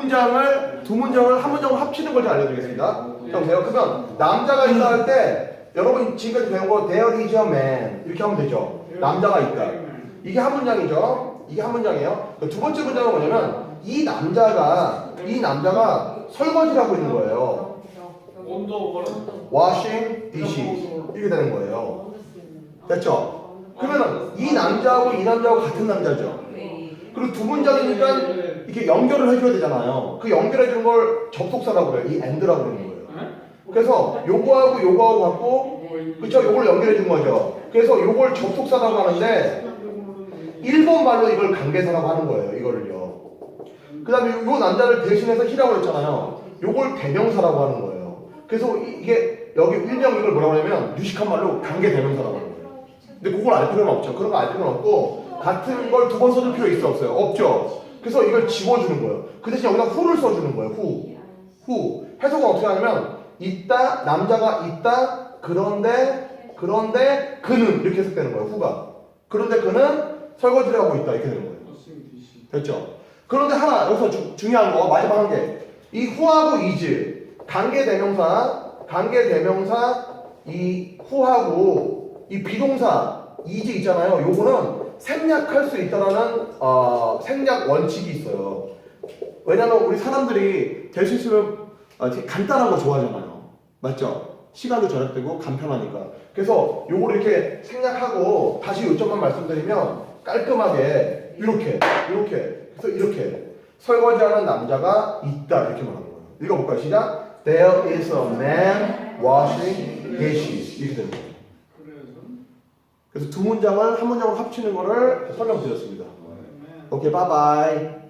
문장을 두 문장을 한 문장으로 합치는 걸 알려드리겠습니다. 자 보세요. 그러면 남자가 있다 할 때 여러분 지금까지 배운 거 there is a man 이렇게 하면 되죠. 남자가 있다. 이게 한 문장이죠. 이게 한 문장이에요. 그두 번째 문장은 뭐냐면 이 남자가 이 남자가 설거지를 하고 있는 거예요. washing dishes 이렇게 되는 거예요. 됐죠? 그러면 이 남자하고 이 남자하고 같은 남자죠. 그리고 두 문장이니까 이렇게 연결을 해줘야 되잖아요. 그 연결해주는 걸 접속사라고 그래요. 이 and라고 그러는 거예요. 그래서 요거하고 요거하고 갖고 그쵸? 요걸 연결해주는 거죠. 그래서 요걸 접속사라고 하는데 일본 말로 이걸 관계사라고 하는 거예요. 이거를요. 그 다음에 요 남자를 대신해서 히라고 했잖아요. 요걸 대명사라고 하는 거예요. 그래서 이- 이게 여기 일명 이걸 뭐라고 하냐면 유식한 말로 관계 대명사라고 하는 거예요. 근데 그걸 알 필요는 없죠. 그런 거 알 필요는 없고 같은 걸 두 번 써줄 필요 있어 없어요? 없죠. 그래서 이걸 지워주는 거예요. 그 대신 여기다 후를 써주는 거예요. 후. 후. 해석은 어떻게 하냐면 있다 남자가 있다 그런데 그런데 그는 이렇게 해석되는 거예요. 후가. 그런데 그는 설거지를 하고 있다 이렇게 되는 거예요. 됐죠? 그런데 하나 여기서 주- 중요한 거 마지막 한 개. 이 후하고 이즈 관계 대명사 관계 대명사 이 후하고 이 비동사 이즈 있잖아요. 요거는 생략할 수 있다라는 어, 생략 원칙이 있어요. 왜냐면 우리 사람들이 될 수 있으면 어, 되게 간단한 거 좋아하잖아요. 맞죠? 시간도 절약되고 간편하니까. 그래서 요걸 이렇게 생략하고 다시 요점만 말씀드리면 깔끔하게 이렇게 이렇게 그래서 이렇게 설거지하는 남자가 있다 이렇게 말하는 거예요. 읽어볼까요? 시작. There is a man washing dishes 이렇게 되는 거예요. 그래서 두 문장을 한 문장으로 합치는 거를 설명드렸습니다. 오케이, 바이바이.